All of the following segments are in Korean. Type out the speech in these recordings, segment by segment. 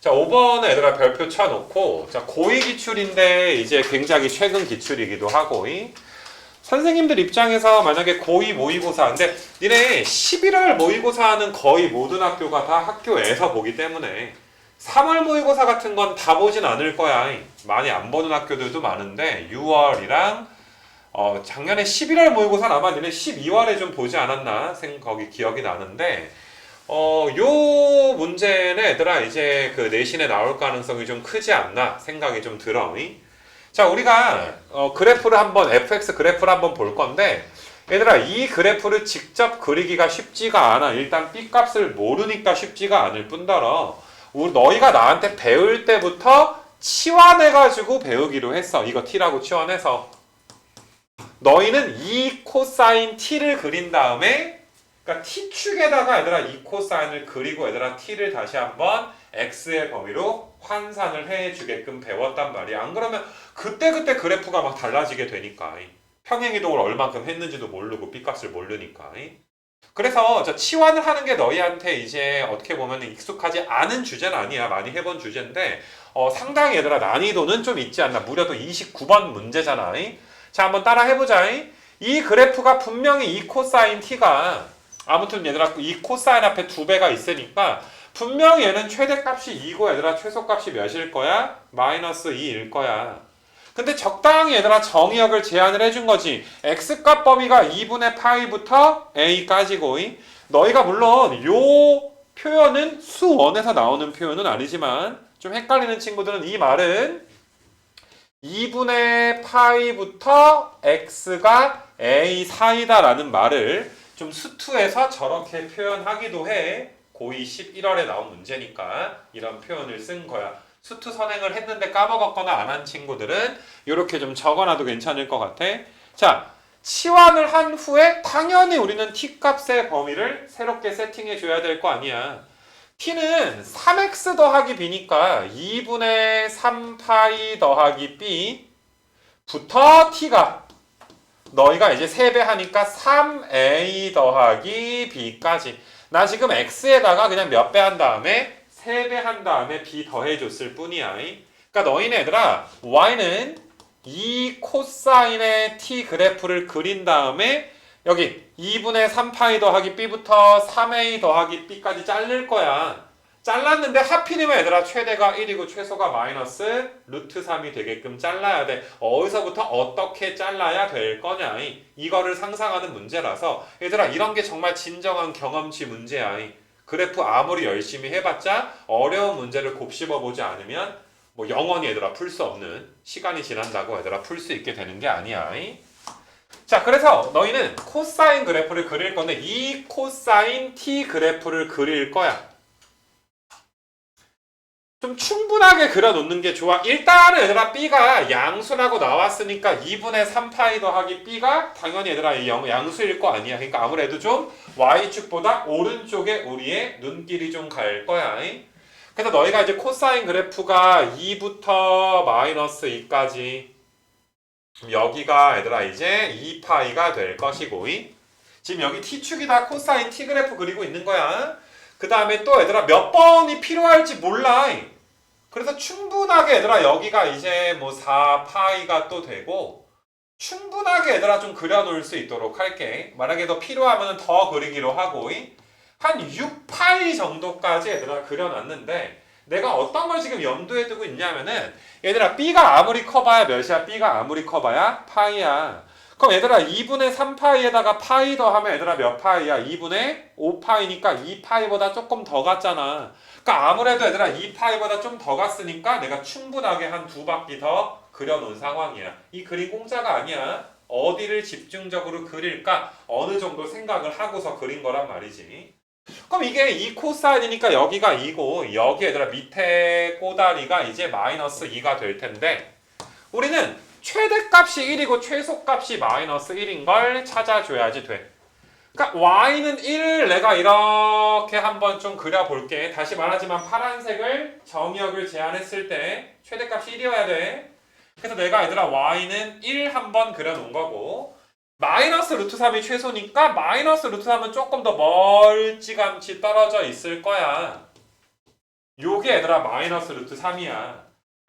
자, 5번은 얘들아 별표 쳐놓고, 자, 고2 기출인데 이제 굉장히 최근 기출이기도 하고, 이 선생님들 입장에서 만약에 고2 모의고사, 근데 니네 11월 모의고사는 거의 모든 학교가 다 학교에서 보기 때문에 3월 모의고사 같은 건 다 보진 않을 거야. 많이 안 보는 학교들도 많은데 6월이랑 어, 작년에 11월 모의고사는 아마 니네 12월에 좀 보지 않았나 생 거기 기억이 나는데 어, 요 문제는 얘들아 이제 그 내신에 나올 가능성이 좀 크지 않나 생각이 좀 들어. 이? 자, 우리가 어, 그래프를 한번 fx 그래프를 한번 볼 건데 얘들아 이 그래프를 직접 그리기가 쉽지가 않아. 일단 b 값을 모르니까 쉽지가 않을 뿐더러 우리 너희가 나한테 배울 때부터 치환해 가지고 배우기로 했어. 이거 t라고 치환해서 너희는 이 코사인 t를 그린 다음에 그러니까 t축에다가 얘들아 이 코사인을 그리고 얘들아 t를 다시 한번 x의 범위로 환산을 해주게끔 배웠단 말이야. 안 그러면 그때그때 그래프가 막 달라지게 되니까 평행이동을 얼만큼 했는지도 모르고 b값을 모르니까 그래서 저 치환을 하는 게 너희한테 이제 어떻게 보면 익숙하지 않은 주제는 아니야. 많이 해본 주제인데 어, 상당히 얘들아 난이도는 좀 있지 않나. 무려 도 29번 문제잖아. 자 한번 따라 해보자. 이 그래프가 분명히 이 코사인 t가 아무튼 얘들아 이 코사인 앞에 두 배가 있으니까 분명히 얘는 최대값이 2고 얘들아 최소값이 몇일 거야? 마이너스 2일 거야. 근데 적당히 얘들아 정의역을 제한을 해준 거지. x값 범위가 2분의 파이부터 a까지고 너희가 물론 요 표현은 수원에서 나오는 표현은 아니지만 좀 헷갈리는 친구들은 이 말은 2분의 파이부터 x가 a 사이다라는 말을 좀 수투에서 저렇게 표현하기도 해. 고2 11월에 나온 문제니까 이런 표현을 쓴 거야. 수투 선행을 했는데 까먹었거나 안 한 친구들은 이렇게 좀 적어놔도 괜찮을 것 같아. 자, 치환을 한 후에 당연히 우리는 t 값의 범위를 새롭게 세팅해 줘야 될 거 아니야. t는 3x 더하기 b니까 2분의 3파이 더하기 b 부터 t가 너희가 이제 3배 하니까 3a 더하기 b까지 나 지금 x에다가 그냥 몇 배 한 다음에 3배 한 다음에 b 더해줬을 뿐이야 그러니까 너희네 얘들아 y는 이 코사인의 t 그래프를 그린 다음에 여기 2분의 3파이 더하기 b부터 3a 더하기 b까지 자를 거야. 잘랐는데 하필이면 얘들아 최대가 1이고 최소가 마이너스 루트 3이 되게끔 잘라야 돼. 어디서부터 어떻게 잘라야 될 거냐. 이거를 상상하는 문제라서 얘들아 이런 게 정말 진정한 경험치 문제야. 그래프 아무리 열심히 해봤자 어려운 문제를 곱씹어 보지 않으면 뭐 영원히 얘들아 풀 수 없는 시간이 지난다고 얘들아 풀 수 있게 되는 게 아니야. 자, 그래서 너희는 코사인 그래프를 그릴 건데 이 코사인 t 그래프를 그릴 거야. 좀 충분하게 그려놓는 게 좋아. 일단은 얘들아 b가 양수라고 나왔으니까 2분의 3파이 더하기 b가 당연히 얘들아 이 양- 양수일 거 아니야. 그러니까 아무래도 좀 y축보다 오른쪽에 우리의 눈길이 좀 갈 거야. 그래서 너희가 이제 코사인 그래프가 2부터 마이너스 2까지 여기가 얘들아 이제 2파이가 될 것이고 지금 여기 t축이 다 코사인 t 그래프 그리고 있는 거야 그 다음에 또 얘들아 몇 번이 필요할지 몰라 그래서 충분하게 얘들아 여기가 이제 뭐 4파이가 또 되고 충분하게 얘들아 좀 그려놓을 수 있도록 할게 만약에 더 필요하면 더 그리기로 하고 한 6파이 정도까지 얘들아 그려놨는데 내가 어떤 걸 지금 염두에 두고 있냐면은 얘들아 b가 아무리 커봐야 몇이야? b가 아무리 커봐야 파이야. 그럼 얘들아 2분의 3파이에다가 파이 더하면 얘들아 몇 파이야? 2분의 5파이니까 2파이보다 조금 더 갔잖아. 그러니까 아무래도 얘들아 2파이보다 좀 더 갔으니까 내가 충분하게 한 두 바퀴 더 그려놓은 상황이야. 이 그림 공짜가 아니야. 어디를 집중적으로 그릴까? 어느 정도 생각을 하고서 그린 거란 말이지. 그럼 이게 이 코사인이니까 여기가 2고 여기 얘들아 밑에 꼬다리가 이제 마이너스 2가 될 텐데 우리는 최대값이 1이고 최소값이 마이너스 1인 걸 찾아줘야지 돼. 그러니까 y는 1을 내가 이렇게 한번 좀 그려볼게. 다시 말하지만 파란색을 정의역을 제한했을 때 최대값이 1이어야 돼. 그래서 내가 얘들아 y는 1 한번 그려놓은 거고 마이너스 루트 3이 최소니까 마이너스 루트 3은 조금 더 멀찌감치 떨어져 있을 거야. 요게 얘들아 마이너스 루트 3이야.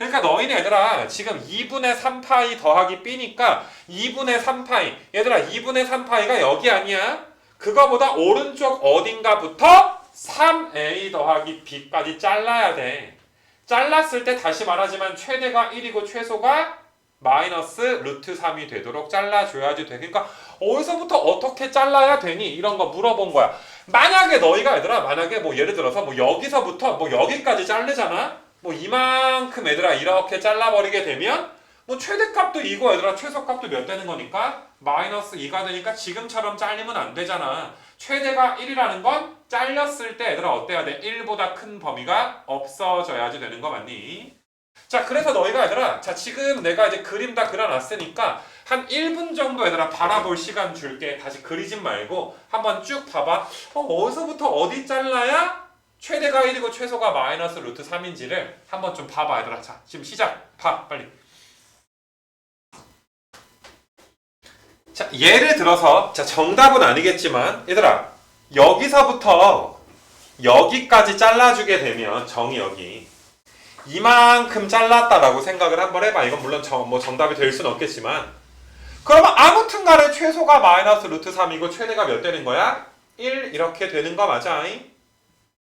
그러니까 너희는 얘들아 지금 2분의 3파이 더하기 b니까 2분의 3파이 얘들아 2분의 3파이가 여기 아니야? 그거보다 오른쪽 어딘가부터 3a 더하기 b까지 잘라야 돼. 잘랐을 때 다시 말하지만 최대가 1이고 최소가 마이너스 루트 3이 되도록 잘라줘야지 돼. 그러니까 어디서부터 어떻게 잘라야 되니? 이런 거 물어본 거야. 만약에 너희가 얘들아 만약에 뭐 예를 들어서 뭐 여기서부터 뭐 여기까지 자르잖아. 뭐 이만큼 얘들아 이렇게 잘라버리게 되면 뭐 최대값도 이거 얘들아 최소값도 몇 되는 거니까 마이너스 2가 되니까 지금처럼 잘리면 안 되잖아. 최대가 1이라는 건 잘렸을 때 얘들아 어때야 돼? 1보다 큰 범위가 없어져야지 되는 거 맞니? 자 그래서 너희가 얘들아 자 지금 내가 이제 그림 다 그려놨으니까 한 1분 정도 얘들아 바라볼 시간 줄게 다시 그리진 말고 한번 쭉 봐봐 어, 어디서부터 어디 잘라야 최대가 1이고 최소가 마이너스 루트 3인지를 한번 좀 봐봐 얘들아 자 지금 시작 봐 빨리 자 예를 들어서 자 정답은 아니겠지만 얘들아 여기서부터 여기까지 잘라주게 되면 정이 여기 이만큼 잘랐다라고 생각을 한번 해봐. 이건 물론 정, 뭐 정답이 될 수는 없겠지만 그러면 아무튼 간에 최소가 마이너스 루트 3이고 최대가 몇 되는 거야? 1 이렇게 되는 거 맞아?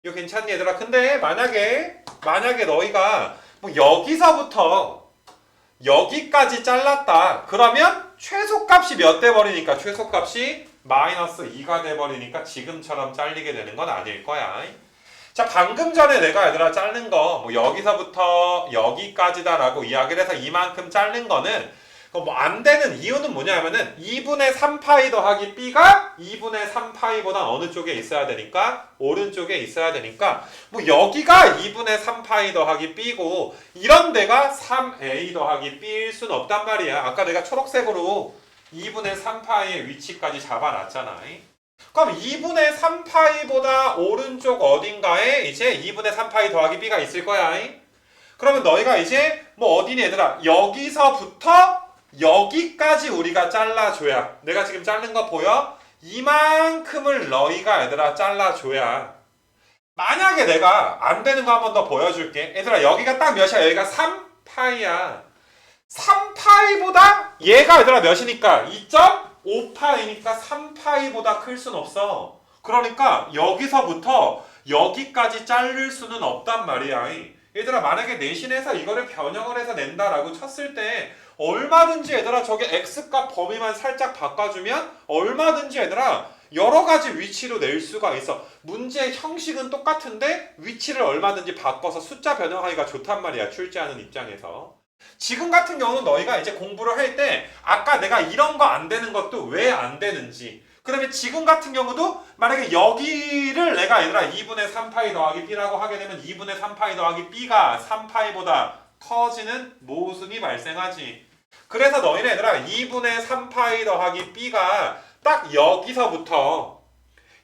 이거 괜찮니 얘들아? 근데 만약에 만약에 너희가 뭐 여기서부터 여기까지 잘랐다. 그러면 최소값이 몇 돼 버리니까 최소값이 마이너스 2가 돼 버리니까 지금처럼 잘리게 되는 건 아닐 거야. 자 방금 전에 내가 얘들아 자른 거 뭐 여기서부터 여기까지다라고 이야기를 해서 이만큼 자른 거는 뭐 안 되는 이유는 뭐냐면은 2분의 3파이 더하기 b가 2분의 3파이보다 어느 쪽에 있어야 되니까 오른쪽에 있어야 되니까 뭐 여기가 2분의 3파이 더하기 b고 이런 데가 3a 더하기 b일 수는 없단 말이야. 아까 내가 초록색으로 2분의 3파이의 위치까지 잡아놨잖아 그럼 2분의 3파이보다 오른쪽 어딘가에 이제 2분의 3파이 더하기 b가 있을 거야. 그러면 너희가 이제 뭐 어디니 얘들아? 여기서부터 여기까지 우리가 잘라줘야 내가 지금 자른 거 보여? 이만큼을 너희가 얘들아 잘라줘야 만약에 내가 안 되는 거 한 번 더 보여줄게 얘들아 여기가 딱 몇이야 여기가 3파이야 3파이보다 얘가 얘들아 몇이니까 2.5파이니까 3파이보다 클 순 없어. 그러니까 여기서부터 여기까지 자를 수는 없단 말이야. 얘들아 만약에 내신에서 이거를 변형을 해서 낸다라고 쳤을 때 얼마든지 얘들아 저게 x값 범위만 살짝 바꿔주면 얼마든지 얘들아 여러 가지 위치로 낼 수가 있어. 문제 형식은 똑같은데 위치를 얼마든지 바꿔서 숫자 변형하기가 좋단 말이야. 출제하는 입장에서. 지금 같은 경우는 너희가 이제 공부를 할 때 아까 내가 이런 거 안 되는 것도 왜 안 되는지 그다음에 지금 같은 경우도 만약에 여기를 내가 얘들아 2분의 3파이 더하기 b라고 하게 되면 2분의 3파이 더하기 b가 3파이보다 커지는 모순이 발생하지. 그래서 너희는 얘들아 2분의 3파이 더하기 b가 딱 여기서부터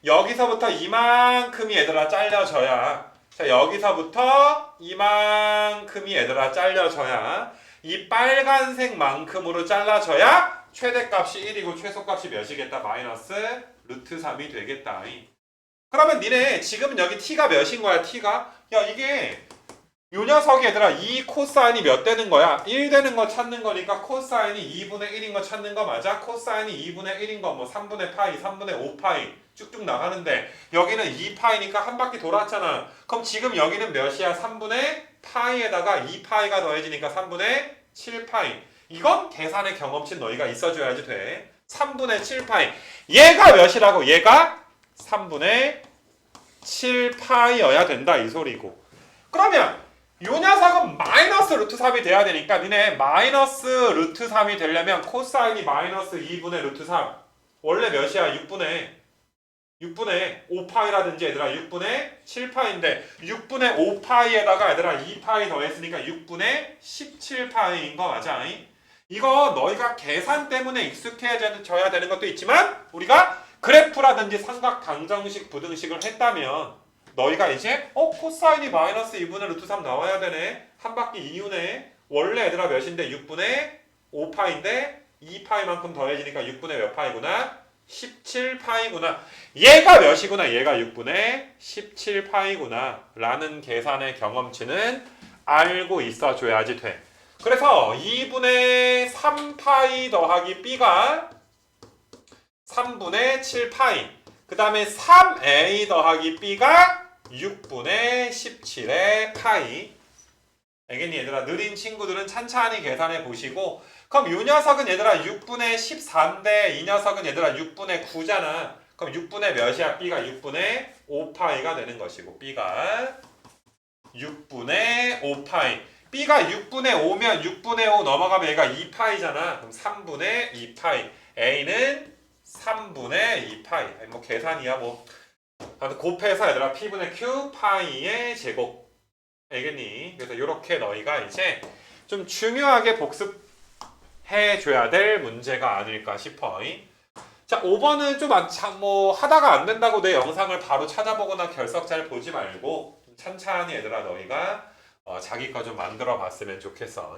여기서부터 이만큼이 얘들아 잘려져야. 자 여기서부터 이만큼이 얘들아 잘려져야 이 빨간색만큼으로 잘라져야 최대값이 1이고 최소값이 몇이겠다? 마이너스 루트 3이 되겠다 그러면 니네 지금 여기 t가 몇인 거야 t가? 야 이게 요 녀석이 얘들아 이 코사인이 몇 되는 거야 1 되는 거 찾는 거니까 코사인이 2분의 1인 거 찾는 거 맞아 코사인이 2분의 1인 거 뭐 3분의 파이 3분의 5파이 쭉쭉 나가는데 여기는 2파이니까 한 바퀴 돌았잖아. 그럼 지금 여기는 몇이야? 3분의 파이에다가 2파이가 더해지니까 3분의 7파이. 이건 계산의 경험치 너희가 있어줘야지 돼. 3분의 7파이. 얘가 몇이라고? 얘가 3분의 7파이여야 된다 이 소리고. 그러면 요 녀석은 마이너스 루트 3이 돼야 되니까 니네 마이너스 루트 3이 되려면 코사인이 마이너스 2분의 루트 3 원래 몇이야? 6분의 6분의 5파이라든지 얘들아 6분의 7파인데 6분의 5파이에다가 얘들아 2파이 더했으니까 6분의 17파이인 거 맞아? 이거 너희가 계산 때문에 익숙해져야 되는 것도 있지만 우리가 그래프라든지 삼각 방정식 부등식을 했다면 너희가 이제 어 코사인이 마이너스 2분의 루트 3 나와야 되네 한 바퀴 이유네 원래 얘들아 몇인데 6분의 5파인데 2파이만큼 더해지니까 6분의 몇 파이구나 17파이구나. 얘가 몇이구나. 얘가 6분의 17파이구나. 라는 계산의 경험치는 알고 있어줘야지 돼. 그래서 2분의 3파이 더하기 b가 3분의 7파이. 그 다음에 3a 더하기 b가 6분의 17의 파이. 알겠니 얘들아? 느린 친구들은 찬찬히 계산해 보시고 그럼 이 녀석은 얘들아 6분의 14인데 이 녀석은 얘들아 6분의 9잖아. 그럼 6분의 몇이야? b가 6분의 5파이가 되는 것이고 b가 6분의 5파이. b가 6분의 5면 6분의 5 넘어가면 얘가 2파이잖아. 그럼 3분의 2파이. a는 3분의 2파이. 뭐 계산이야 뭐. 아무튼 곱해서 얘들아 p분의 q 파이의 제곱. 알겠니? 그래서 이렇게 너희가 이제 좀 중요하게 복습해 줘야 될 문제가 아닐까 싶어. 자, 5번은 좀뭐 하다가 안 된다고 내 영상을 바로 찾아보거나 결석 잘 보지 말고 좀 찬찬히 얘들아 너희가 어, 자기 거 좀 만들어 봤으면 좋겠어.